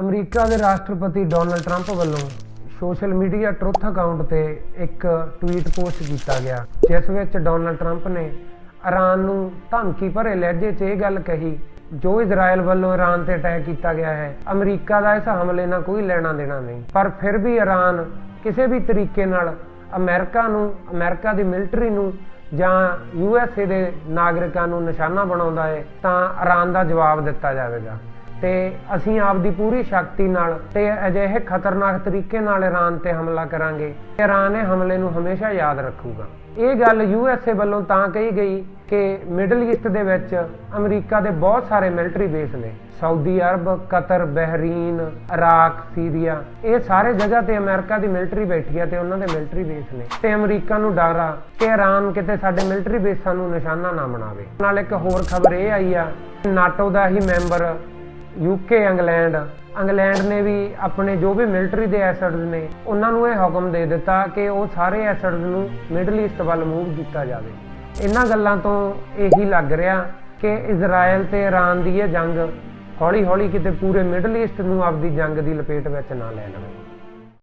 America ਦੇ ਰਾਸ਼ਟਰਪਤੀ Donald Trump ਵੱਲੋਂ ਸੋਸ਼ਲ ਮੀਡੀਆ ਟਰੁੱਥ ਅਕਾਊਂਟ ਤੇ ਇੱਕ ਟਵੀਟ ਪੋਸਟ ਕੀਤਾ ਗਿਆ, ਜਿਸ ਵਿੱਚ ਡੋਨਲਡ ਟਰੰਪ ਨੇ ਇਰਾਨ ਨੂੰ ਧਮਕੀ ਭਰੇ ਲਹਿਜੇ 'ਚ ਇਹ ਗੱਲ ਕਹੀ, ਜੋ ਇਜ਼ਰਾਈਲ ਵੱਲੋਂ ਇਰਾਨ ਤੇ ਅਟੈਕ ਕੀਤਾ ਗਿਆ ਹੈ, ਅਮਰੀਕਾ ਦਾ ਇਸ ਹਮਲੇ ਨਾਲ ਕੋਈ ਲੈਣਾ ਦੇਣਾ ਨਹੀਂ। ਪਰ ਫਿਰ ਵੀ ਇਰਾਨ ਕਿਸੇ ਵੀ ਤਰੀਕੇ ਨਾਲ ਅਮਰੀਕਾ ਨੂੰ, ਅਮਰੀਕਾ ਦੀ ਮਿਲਟਰੀ ਨੂੰ ਜਾਂ ਯੂਐਸਏ ਦੇ ਨਾਗਰਿਕਾਂ ਨੂੰ ਨਿਸ਼ਾਨਾ ਬਣਾਉਂਦਾ ਹੈ, ਤਾਂ ਇਰਾਨ ਦਾ ਜਵਾਬ ਦਿੱਤਾ ਜਾਵੇਗਾ। ਤੇ ਅਸੀਂ ਆਪਦੀ ਪੂਰੀ ਸ਼ਕਤੀ ਨਾਲ ਤੇ ਅਜਿਹੇ ਖਤਰਨਾਕ ਤਰੀਕੇ ਨਾਲ ਇਰਾਨ ਤੇ ਹਮਲਾ ਕਰਾਂਗੇ। ਇਰਾਨ ਇਹ ਹਮਲੇ ਨੂੰ ਹਮੇਸ਼ਾ ਯਾਦ ਰੱਖੂਗਾ। ਇਹ ਗੱਲ ਯੂਐਸਏ ਵੱਲੋਂ ਤਾਂ ਕਹੀ ਗਈ ਕਿ ਮਿਡਲ ਈਸਟ ਦੇ ਵਿੱਚ ਅਮਰੀਕਾ ਦੇ ਬਹੁਤ ਸਾਰੇ ਮਿਲਟਰੀ ਬੇਸ ਨੇ। Saudi Arab, Qatar, Bahrain, Iraq, Syria, ਇਹ ਸਾਰੇ ਜਗ੍ਹਾ ਤੇ ਅਮਰੀਕਾ ਦੀ ਮਿਲਟਰੀ ਬੈਠੀ ਆ ਤੇ ਉਹਨਾਂ ਦੇ ਮਿਲਟਰੀ ਬੇਸ ਨੇ। ਤੇ ਅਮਰੀਕਾ ਨੂੰ ਡਰ ਆ ਕਿ ਇਰਾਨ ਕਿਤੇ ਸਾਡੇ ਮਿਲਟਰੀ ਬੇਸਾਂ ਨੂੰ ਨਿਸ਼ਾਨਾ ਨਾ ਬਣਾਵੇ। ਨਾਲ ਇੱਕ ਹੋਰ ਖਬਰ ਇਹ ਆਈ ਆ ਨਾਟੋ ਦਾ ਹੀ ਮੈਂਬਰ ਯੂਕੇ ਇੰਗਲੈਂਡ ਇੰਗਲੈਂਡ ਨੇ ਵੀ ਆਪਣੇ ਜੋ ਵੀ ਮਿਲਟਰੀ ਦੇ ਐਸੈਟਸ ਨੇ, ਉਹਨਾਂ ਨੂੰ ਇਹ ਹੁਕਮ ਦੇ ਦਿੱਤਾ ਕਿ ਉਹ ਸਾਰੇ ਐਸੈਟਸ ਨੂੰ ਮਿਡਲ ਈਸਟ ਵੱਲ ਮੂਵ ਕੀਤਾ ਜਾਵੇ। ਇਹਨਾਂ ਗੱਲਾਂ ਤੋਂ ਇਹੀ ਲੱਗ ਰਿਹਾ ਕਿ ਇਜ਼ਰਾਈਲ ਤੇ ਇਰਾਨ ਦੀ ਇਹ ਜੰਗ ਹੌਲੀ-ਹੌਲੀ ਕਿਤੇ ਪੂਰੇ ਮਿਡਲ ਈਸਟ ਨੂੰ ਆਪਦੀ ਜੰਗ ਦੀ ਲਪੇਟ ਵਿੱਚ ਨਾ ਲੈ ਲਵੇ।